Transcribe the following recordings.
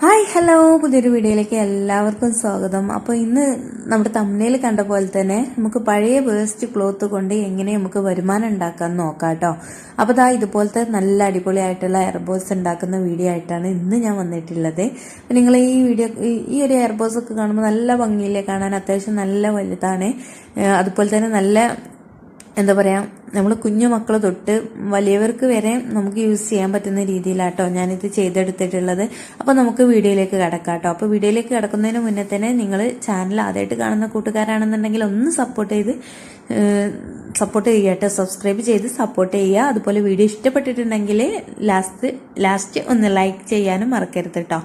Hi hello. പുതിയൊരു വീഡിയോയിലേക്ക് എല്ലാവർക്കും സ്വാഗതം. അപ്പോൾ ഇന്ന് നമ്മുടെ തമ്മിൽ കണ്ട പോലെ തന്നെ നമുക്ക് പഴയ വേസ്റ്റ് ക്ലോത്ത് കൊണ്ട് എങ്ങനെ നമുക്ക് വരുമാനം ഉണ്ടാക്കാൻ നോക്കാം കേട്ടോ അപ്പോൾ ദാ ഇതുപോലത്തെ നല്ല അടിപൊളിയായിട്ടുള്ള എയർബോസ് ഉണ്ടാക്കുന്ന വീഡിയോ ആയിട്ടാണ് ഇന്ന് ഞാൻ വന്നിട്ടുള്ളത്. നിങ്ങൾ ഈ വീഡിയോ ഈ- ഒരു എയർബോസ് ഒക്കെ കാണുമ്പോൾ നല്ല ഭംഗിയില്ലേ? കാണാൻ അത്യാവശ്യം നല്ല വലുതാണ്. അതുപോലെ തന്നെ നല്ല എന്താ പറയുക നമ്മൾ കുഞ്ഞു മക്കൾ തൊട്ട് വലിയവർക്ക് വരെ നമുക്ക് യൂസ് ചെയ്യാൻ പറ്റുന്ന രീതിയിലാട്ടോ ഞാനിത് ചെയ്തെടുത്തിട്ടുള്ളത്. അപ്പോൾ നമുക്ക് വീഡിയോയിലേക്ക് കിടക്കാം കേട്ടോ അപ്പോൾ വീഡിയോയിലേക്ക് കിടക്കുന്നതിന് മുന്നേ തന്നെ നിങ്ങൾ ചാനൽ ആദ്യമായിട്ട് കാണുന്ന കൂട്ടുകാരാണെന്നുണ്ടെങ്കിൽ ഒന്ന് സപ്പോർട്ട് ചെയ്ത് സപ്പോർട്ട് ചെയ്യുക കേട്ടോ. സബ്സ്ക്രൈബ് ചെയ്ത് സപ്പോർട്ട് ചെയ്യുക. അതുപോലെ വീഡിയോ ഇഷ്ടപ്പെട്ടിട്ടുണ്ടെങ്കിൽ ലാസ്റ്റ് ലാസ്റ്റ് ഒന്ന് ലൈക്ക് ചെയ്യാനും മറക്കരുത് കേട്ടോ.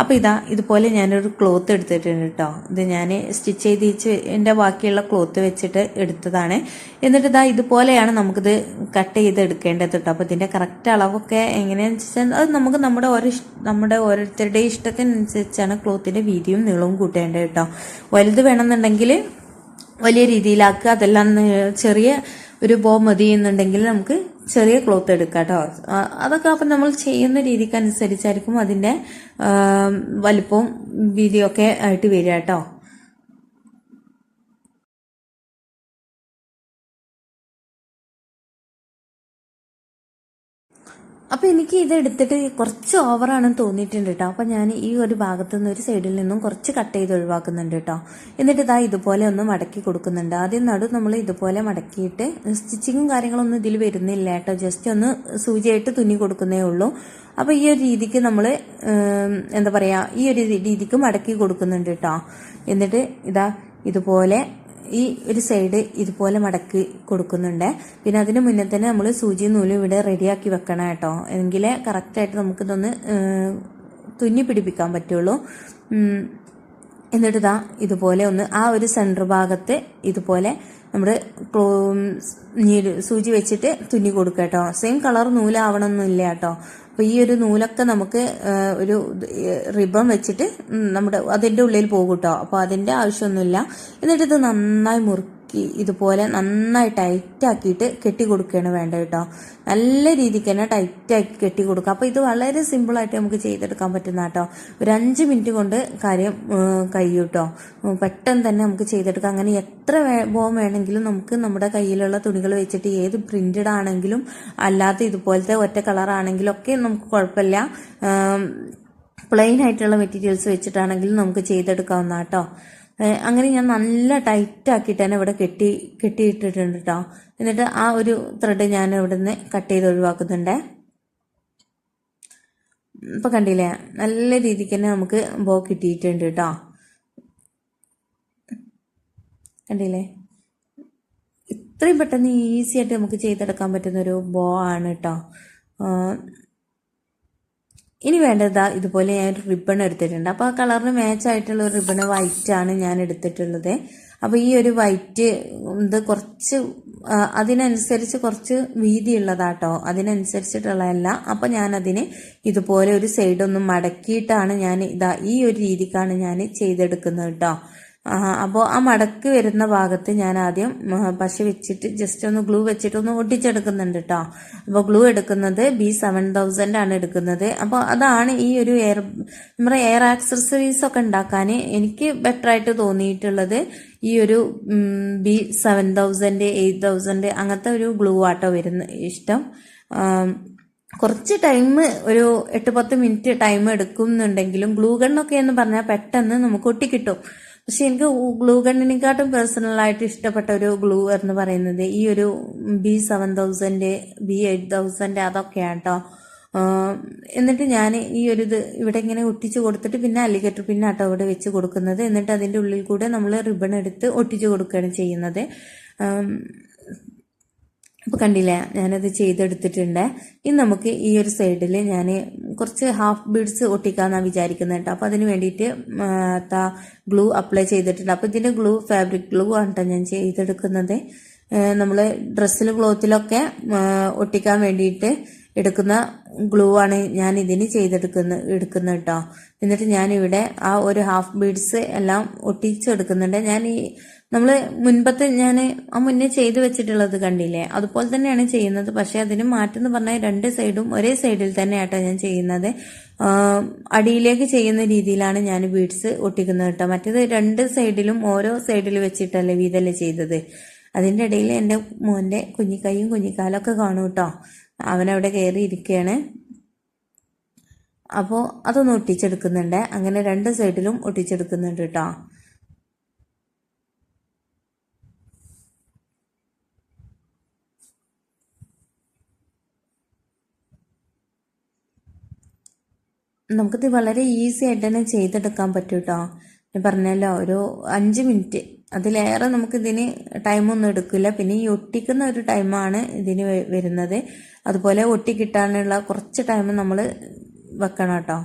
അപ്പോൾ ഇതാ ഇതുപോലെ ഞാനൊരു ക്ലോത്ത് എടുത്തിട്ടുണ്ട് കേട്ടോ. ഇത് ഞാൻ സ്റ്റിച്ച് ചെയ്ത് എന്റെ ബാക്കിയുള്ള ക്ലോത്ത് വെച്ചിട്ട് എടുത്തതാണ്. എന്നിട്ട് ഇതാ ഇതുപോലെയാണ് നമുക്കിത് കട്ട് ചെയ്ത് എടുക്കേണ്ടത് കേട്ടോ. അപ്പോൾ ഇതിന്റെ കറക്റ്റ് അളവൊക്കെ എങ്ങനെയാണെന്ന് വെച്ചാൽ അത് നമുക്ക് നമ്മുടെ ഓരോ നമ്മുടെ ഓരോരുത്തരുടെ ഇഷ്ടത്തിനനുസരിച്ചാണ് ക്ലോത്തിന്റെ വീതിയും നീളവും കൂട്ടേണ്ടത് കേട്ടോ. വലുത് വേണമെന്നുണ്ടെങ്കിൽ വലിയ രീതിയിലാക്കുക. അതെല്ലാം ചെറിയ ഒരു ബോ മതി എന്നുണ്ടെങ്കിൽ നമുക്ക് ചെറിയ ക്ലോത്ത് എടുക്കാം കേട്ടോ അതൊക്കെ അപ്പം നമ്മൾ ചെയ്യുന്ന രീതിക്ക് അനുസരിച്ചായിരിക്കും അതിന്റെ വലിപ്പവും വീതിയൊക്കെ ആയിട്ട് വരിക കേട്ടോ അപ്പോൾ എനിക്ക് ഇത് എടുത്തിട്ട് കുറച്ച് ഓവറാണെന്ന് തോന്നിയിട്ടുണ്ട് കേട്ടോ അപ്പോൾ ഞാൻ ഈ ഒരു ഭാഗത്തു നിന്ന് ഒരു സൈഡിൽ നിന്നും കുറച്ച് കട്ട് ചെയ്ത് ഒഴിവാക്കുന്നുണ്ട് കേട്ടോ എന്നിട്ട് ഇതാ ഇതുപോലെ ഒന്ന് മടക്കി കൊടുക്കുന്നുണ്ട്. ആദ്യം നടു നമ്മൾ ഇതുപോലെ മടക്കിയിട്ട് സ്റ്റിച്ചിങ്ങും കാര്യങ്ങളൊന്നും ഇതിൽ വരുന്നില്ല കേട്ടോ ജസ്റ്റ് ഒന്ന് സൂചിയായിട്ട് തുന്നി കൊടുക്കുന്നേ ഉള്ളൂ. അപ്പോൾ ഈ ഒരു രീതിക്ക് നമ്മൾ എന്താ പറയുക ഈ ഒരു രീതിക്ക് മടക്കി കൊടുക്കുന്നുണ്ട് കേട്ടോ എന്നിട്ട് ഇതാ ഇതുപോലെ ഈ ഒരു സൈഡ് ഇതുപോലെ മടക്കി കൊടുക്കുന്നുണ്ട്. പിന്നെ അതിന് മുന്നേ തന്നെ നമ്മൾ സൂചി നൂലും ഇവിടെ റെഡിയാക്കി വെക്കണം കേട്ടോ. എങ്കിലേ കറക്റ്റായിട്ട് നമുക്കിതൊന്ന് തുന്നി പിടിപ്പിക്കാൻ പറ്റുള്ളൂ. എന്നിട്ട് ഇതാ ഇതുപോലെ ഒന്ന് ആ ഒരു സെന്റർ ഭാഗത്ത് ഇതുപോലെ നമ്മുടെ സൂചി വെച്ചിട്ട് തുന്നി കൊടുക്കുക കേട്ടോ. സെയിം കളർ നൂലാവണമെന്നില്ല കേട്ടോ. അപ്പോൾ ഈ ഒരു നൂലൊക്കെ നമുക്ക് ഒരു റിബൺ വെച്ചിട്ട് നമ്മുടെ അതിന്റെ ഉള്ളിൽ പോകും കേട്ടോ. അപ്പോൾ അതിന്റെ ആവശ്യമൊന്നുമില്ല. എന്നിട്ട് ഇത് നന്നായി മുറുക്കി ഇതുപോലെ നന്നായി ടൈറ്റ് ആക്കിയിട്ട് കെട്ടി കൊടുക്കുകയാണ് വേണ്ടത് കേട്ടോ. നല്ല രീതിക്ക് തന്നെ ടൈറ്റ് ആക്കി കെട്ടി കൊടുക്കുക. അപ്പോൾ ഇത് വളരെ സിമ്പിളായിട്ട് നമുക്ക് ചെയ്തെടുക്കാൻ പറ്റുന്ന കേട്ടോ. ഒരു അഞ്ച് മിനിറ്റ് കൊണ്ട് കാര്യം കഴിയും കേട്ടോ. പെട്ടെന്ന് തന്നെ നമുക്ക് ചെയ്തെടുക്കാം. അങ്ങനെ എത്ര ബോം വേണമെങ്കിലും നമുക്ക് നമ്മുടെ കയ്യിലുള്ള തുണികൾ വെച്ചിട്ട് ഏത് പ്രിന്റഡ് ആണെങ്കിലും അല്ലാത്ത ഇതുപോലത്തെ ഒറ്റ കളർ ആണെങ്കിലും ഒക്കെ നമുക്ക് കുഴപ്പമില്ല. പ്ലെയിൻ ആയിട്ടുള്ള മെറ്റീരിയൽസ് വെച്ചിട്ടാണെങ്കിലും നമുക്ക് ചെയ്തെടുക്കാവുന്ന കേട്ടോ. അങ്ങനെ ഞാൻ നല്ല ടൈറ്റ് ആക്കിയിട്ട് തന്നെ ഇവിടെ കെട്ടി കെട്ടിയിട്ടിട്ടുണ്ട് കേട്ടോ എന്നിട്ട് ആ ഒരു ത്രെഡ് ഞാൻ ഇവിടെ നിന്ന് കട്ട് ചെയ്ത് ഒഴിവാക്കുന്നുണ്ട്. ഇപ്പൊ കണ്ടില്ലേ? നല്ല രീതിക്ക് തന്നെ നമുക്ക് ബോ കിട്ടിയിട്ടുണ്ട് കേട്ടോ കണ്ടില്ലേ? ഇത്രയും പെട്ടെന്ന് ഈസി ആയിട്ട് നമുക്ക് ചെയ്തെടുക്കാൻ പറ്റുന്ന ഒരു ബോ ആണ് കേട്ടോ ഇനി വേണ്ടത് ഇതുപോലെ ഞാൻ ഒരു റിബൺ എടുത്തിട്ടുണ്ട്. അപ്പോൾ ആ കളറിന് മാച്ച് ആയിട്ടുള്ള ഒരു റിബണ് ആണ് ഞാൻ എടുത്തിട്ടുള്ളത്. അപ്പോൾ ഈ ഒരു വൈറ്റ് ഇത് കുറച്ച് അതിനനുസരിച്ച് കുറച്ച് വീതി ഉള്ളതാട്ടോ അതിനനുസരിച്ചിട്ടുള്ളതല്ല. അപ്പോൾ ഞാനതിന് ഇതുപോലെ ഒരു സൈഡൊന്നും മടക്കിയിട്ടാണ് ഞാൻ ഇതാ ഈ ഒരു രീതിക്കാണ് ഞാൻ ചെയ്തെടുക്കുന്നത് കേട്ടോ അപ്പോൾ ആ മടക്ക് വരുന്ന ഭാഗത്ത് ഞാൻ ആദ്യം പശ വെച്ചിട്ട് ജസ്റ്റ് ഒന്ന് ഗ്ലൂ വെച്ചിട്ട് ഒന്ന് ഒട്ടിച്ചെടുക്കുന്നുണ്ട് കേട്ടോ അപ്പോൾ ഗ്ലൂ എടുക്കുന്നത് ബി സെവൻ തൗസൻഡ് ആണ് എടുക്കുന്നത്. അപ്പോൾ അതാണ് ഈ ഒരു എയർ നമ്മുടെ എയർ ആക്സസറീസ് ഒക്കെ ഉണ്ടാക്കാൻ എനിക്ക് ബെറ്റർ ആയിട്ട് തോന്നിയിട്ടുള്ളത് ഈ ഒരു B seven thousand eight thousand അങ്ങനത്തെ ഒരു ഗ്ലൂ ആട്ടോ വരുന്ന ഇഷ്ടം. കുറച്ച് ടൈം ഒരു എട്ട് പത്ത് മിനിറ്റ് ടൈം എടുക്കുന്നുണ്ടെങ്കിലും ഗ്ലൂ ഗണ്ണൊക്കെ എന്ന് പറഞ്ഞാൽ പെട്ടെന്ന് നമുക്ക് ഒട്ടിക്കിട്ടും. പക്ഷെ എനിക്ക് ഗ്ലൂ ഗണ്ണിനെക്കാട്ടും പേഴ്സണലായിട്ട് ഇഷ്ടപ്പെട്ട ഒരു ഗ്ലൂ എന്ന് പറയുന്നത് ഈ ഒരു B seven thousand B eight thousand അതൊക്കെയാണ് കേട്ടോ എന്നിട്ട് ഞാൻ ഈ ഒരു ഇത് ഇവിടെ ഇങ്ങനെ ഒട്ടിച്ച് കൊടുത്തിട്ട് പിന്നെ അലിഗേറ്റർ പിന്നെ ആട്ടോ ഇവിടെ വെച്ച് കൊടുക്കുന്നത്. എന്നിട്ട് അതിന്റെ ഉള്ളിൽ കൂടെ നമ്മൾ റിബൺ എടുത്ത് ഒട്ടിച്ച് കൊടുക്കുകയാണ് ചെയ്യുന്നത്. അപ്പോൾ കണ്ടില്ലേ? ഞാനത് ചെയ്തെടുത്തിട്ടുണ്ട്. ഇനി നമുക്ക് ഈ ഒരു സൈഡിൽ ഞാൻ കുറച്ച് ഹാഫ് ബീഡ്സ് ഒട്ടിക്കാമെന്നാണ് വിചാരിക്കുന്നത് കേട്ടോ അപ്പോൾ അതിന് വേണ്ടിയിട്ട് ഗ്ലൂ അപ്ലൈ ചെയ്തിട്ടുണ്ട്. അപ്പോൾ ഇതിന്റെ ഗ്ലൂ ഫാബ്രിക് ഗ്ലൂ ആണ് കേട്ടോ ഞാൻ ചെയ്തെടുക്കുന്നത്. നമ്മൾ ഡ്രസ്സിൽ ക്ലോത്തിലൊക്കെ ഒട്ടിക്കാൻ വേണ്ടിയിട്ട് എടുക്കുന്ന ഗ്ലൂ ആണ് ഞാൻ ഇതിന് ചെയ്തെടുക്കുന്ന എടുക്കുന്നത് കേട്ടോ എന്നിട്ട് ഞാനിവിടെ ആ ഒരു ഹാഫ് ബീഡ്സ് എല്ലാം ഒട്ടിച്ചെടുക്കുന്നുണ്ട്. ഞാൻ ഈ നമ്മൾ മുൻപത്തെ ഞാൻ ആ മുന്നേ ചെയ്തു വെച്ചിട്ടുള്ളത് കണ്ടില്ലേ? അതുപോലെ തന്നെയാണ് ചെയ്യുന്നത്. പക്ഷേ അതിന് മാറ്റം പറഞ്ഞാൽ രണ്ട് സൈഡും ഒരേ സൈഡിൽ തന്നെയാട്ടോ ഞാൻ ചെയ്യുന്നത്. അടിയിലേക്ക് ചെയ്യുന്ന രീതിയിലാണ് ഞാൻ ബീഡ്സ് ഒട്ടിക്കുന്നത് കേട്ടോ മറ്റേത് രണ്ട് സൈഡിലും ഓരോ സൈഡിൽ വെച്ചിട്ടല്ലേ വീതല്ലേ ചെയ്തത്. അതിന്റെ ഇടയിൽ എന്റെ മോന്റെ കുഞ്ഞിക്കൈയും കുഞ്ഞിക്കാലൊക്കെ കാണും കേട്ടോ. അവനവിടെ കയറി ഇരിക്കുകയാണ് അപ്പോൾ അതൊന്ന് ഒട്ടിച്ചെടുക്കുന്നുണ്ട്. അങ്ങനെ രണ്ട് സൈഡിലും ഒട്ടിച്ചെടുക്കുന്നുണ്ട് കേട്ടോ. നമുക്കിത് വളരെ ഈസി ആയിട്ട് തന്നെ ചെയ്തെടുക്കാൻ പറ്റും കേട്ടോ. ഞാൻ പറഞ്ഞല്ലോ ഒരു അഞ്ച് മിനിറ്റ് അതിലേറെ നമുക്കിതിന് ടൈമൊന്നും എടുക്കില്ല. പിന്നെ ഈ ഒട്ടിക്കുന്ന ഒരു ടൈമാണ് ഇതിന് വരുന്നത്. അതുപോലെ ഒട്ടി കിട്ടാനുള്ള കുറച്ച് ടൈം നമ്മൾ വെക്കണം കേട്ടോ.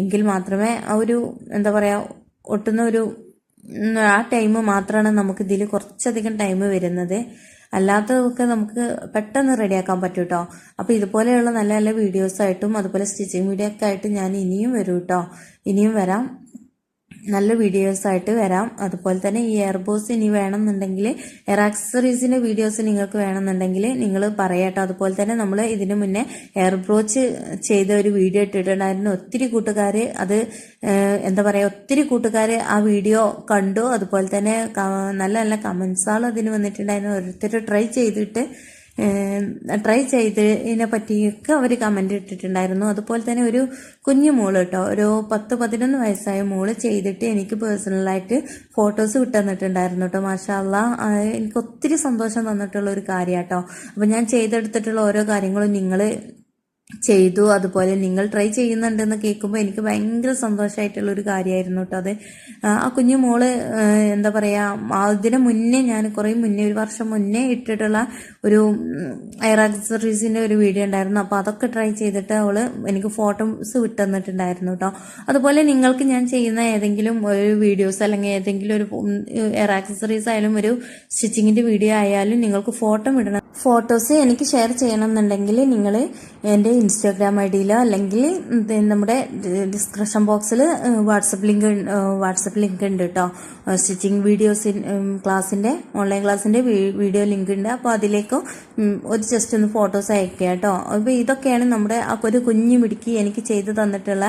എങ്കിൽ മാത്രമേ ആ ഒരു എന്താ പറയുക ഒട്ടുന്ന ഒരു ആ ടൈം മാത്രമാണ് നമുക്ക് ഇതിൽ കുറച്ചധികം ടൈം വരുന്നത്. അല്ലാത്തതൊക്കെ നമുക്ക് പെട്ടെന്ന് റെഡിയാക്കാൻ പറ്റും കേട്ടോ. അപ്പോൾ ഇതുപോലെയുള്ള നല്ല നല്ല വീഡിയോസായിട്ടും അതുപോലെ സ്റ്റിച്ചിങ് വീഡിയോ ഒക്കെ ആയിട്ട് ഞാൻ ഇനിയും വരും കേട്ടോ. ഇനിയും വരാം. നല്ല വീഡിയോസ് ആയിട്ട് വരാം. അതുപോലെ തന്നെ ഈ എയർബോസ് ഇനി വേണമെന്നുണ്ടെങ്കിൽ എയർ ആക്സസറീസിന്റെ വീഡിയോസ് നിങ്ങൾക്ക് വേണമെന്നുണ്ടെങ്കിൽ നിങ്ങൾ പറയാട്ടോ അതുപോലെ തന്നെ നമ്മൾ ഇതിനു മുന്നേ എയർ ബ്രോച്ച് ചെയ്ത ഒരു വീഡിയോ ഇട്ടിട്ടുണ്ടായിരുന്നു. ഒത്തിരി കൂട്ടുകാർ അത് എന്താ പറയുക ഒത്തിരി കൂട്ടുകാർ ആ വീഡിയോ കണ്ടു. അതുപോലെ തന്നെ നല്ല നല്ല കമൻസുകൾ അതിന് വന്നിട്ടുണ്ടായിരുന്നു. ഓരോരുത്തർ ട്രൈ ചെയ്തിട്ട് ട്രൈ ചെയ്തതിനെ പറ്റിയൊക്കെ അവർ കമന്റ് ഇട്ടിട്ടുണ്ടായിരുന്നു. അതുപോലെ തന്നെ ഒരു കുഞ്ഞു മോൾ കേട്ടോ ഒരു പത്ത് പതിനൊന്ന് വയസ്സായ മോൾ ചെയ്തിട്ട് എനിക്ക് പേഴ്സണലായിട്ട് ഫോട്ടോസ് വിട്ടുതന്നിട്ടുണ്ടായിരുന്നു കേട്ടോ മാഷാല്ല എനിക്ക് ഒത്തിരി സന്തോഷം തന്നിട്ടുള്ള ഒരു കാര്യം കേട്ടോ അപ്പം ഞാൻ ചെയ്തെടുത്തിട്ടുള്ള ഓരോ കാര്യങ്ങളും നിങ്ങൾ ചെയ്തു. അതുപോലെ നിങ്ങൾ ട്രൈ ചെയ്യുന്നുണ്ടെന്ന് കേൾക്കുമ്പോൾ എനിക്ക് ഭയങ്കര സന്തോഷമായിട്ടുള്ള ഒരു കാര്യമായിരുന്നു കേട്ടോ അത്. ആ, കുഞ്ഞു മോൾ എന്താ പറയുക അതിന് മുന്നേ ഞാൻ കുറേ മുന്നേ ഒരു വർഷം മുന്നേ ഇട്ടിട്ടുള്ള ഒരു എയർ ആക്സറീസിന്റെ ഒരു വീഡിയോ ഉണ്ടായിരുന്നു. അപ്പോൾ അതൊക്കെ ട്രൈ ചെയ്തിട്ട് അവൾ എനിക്ക് ഫോട്ടോസ് വിട്ടുതന്നിട്ടുണ്ടായിരുന്നു കേട്ടോ അതുപോലെ നിങ്ങൾക്ക് ഞാൻ ചെയ്യുന്ന ഏതെങ്കിലും ഒരു വീഡിയോസ് അല്ലെങ്കിൽ ഏതെങ്കിലും ഒരു എയർ ആക്സസറീസ് ആയാലും ഒരു സ്റ്റിച്ചിങ്ങിന്റെ വീഡിയോ ആയാലും നിങ്ങൾക്ക് ഫോട്ടോ ഇടണം. ഫോട്ടോസ് എനിക്ക് ഷെയർ ചെയ്യണം എന്നുണ്ടെങ്കിൽ നിങ്ങൾ എന്റെ ഇൻസ്റ്റാഗ്രാം ഐ ഡിയിലോ അല്ലെങ്കിൽ നമ്മുടെ ഡിസ്ക്രിപ്ഷൻ ബോക്സിൽ വാട്സപ്പ് ലിങ്ക് വാട്സപ്പ് ലിങ്ക് ഉണ്ട് കേട്ടോ സ്റ്റിച്ചിങ് വീഡിയോസ് ക്ലാസ്സിന്റെ ഓൺലൈൻ ക്ലാസ്സിന്റെ വീഡിയോ ലിങ്ക് ഉണ്ട്. അപ്പോൾ അതിലേക്ക് ഒരു ജസ്റ്റ് ഒന്ന് ഫോട്ടോസ് അയക്കുക കേട്ടോ അപ്പോൾ ഇതൊക്കെയാണ് നമ്മുടെ ഒരു കുഞ്ഞു മിടുക്കി എനിക്ക് ചെയ്തു തന്നിട്ടുള്ള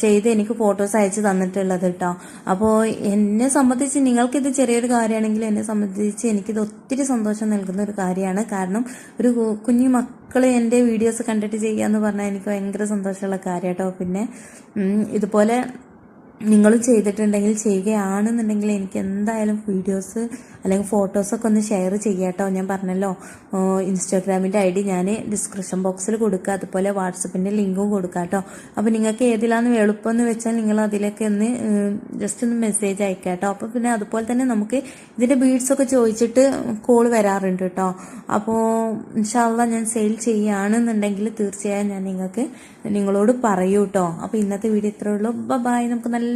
ചെയ്ത് എനിക്ക് ഫോട്ടോസ് അയച്ച് തന്നിട്ടുള്ളത് കേട്ടോ അപ്പോൾ എന്നെ സംബന്ധിച്ച് നിങ്ങൾക്കിത് ചെറിയൊരു കാര്യമാണെങ്കിൽ എന്നെ സംബന്ധിച്ച് എനിക്കിത് ഒത്തിരി സന്തോഷം നൽകുന്ന ഒരു കാര്യമാണ്. കാരണം ഒരു കുഞ്ഞു മക്കൾ എന്റെ വീഡിയോസ് കണ്ടിട്ട് ചെയ്യുക എന്ന് പറഞ്ഞാൽ എനിക്ക് ഭയങ്കര സന്തോഷമുള്ള കാര്യം കേട്ടോ പിന്നെ ഇതുപോലെ നിങ്ങൾ ചെയ്തിട്ടുണ്ടെങ്കിൽ ചെയ്യുകയാണെന്നുണ്ടെങ്കിൽ എനിക്ക് എന്തായാലും വീഡിയോസ് അല്ലെങ്കിൽ ഫോട്ടോസൊക്കെ ഒന്ന് ഷെയർ ചെയ്യാട്ടോ. ഞാൻ പറഞ്ഞല്ലോ ഇൻസ്റ്റാഗ്രാമിന്റെ ഐ ഡി ഞാൻ ഡിസ്ക്രിപ്ഷൻ ബോക്സിൽ കൊടുക്കുക അതുപോലെ വാട്സപ്പിന്റെ ലിങ്കും കൊടുക്കുക കേട്ടോ. അപ്പോൾ നിങ്ങൾക്ക് ഏതിലാന്ന് എളുപ്പം എന്ന് വെച്ചാൽ നിങ്ങൾ അതിലേക്ക് ഒന്ന് ജസ്റ്റ് ഒന്ന് മെസ്സേജ് അയക്കാം കേട്ടോ. അപ്പോൾ പിന്നെ അതുപോലെ തന്നെ നമുക്ക് ഇതിന്റെ ബീഡ്സൊക്കെ ചോദിച്ചിട്ട് കോൾ വരാറുണ്ട് കേട്ടോ. അപ്പോൾ ഇൻഷാല്ല ഞാൻ സെയിൽ ചെയ്യുകയാണെന്നുണ്ടെങ്കിൽ തീർച്ചയായും ഞാൻ നിങ്ങൾക്ക് നിങ്ങളോട് പറയൂ കേട്ടോ. അപ്പോൾ ഇന്നത്തെ വീഡിയോ ഇത്രേ ഉള്ളൂ. ബൈ നമുക്ക് നല്ല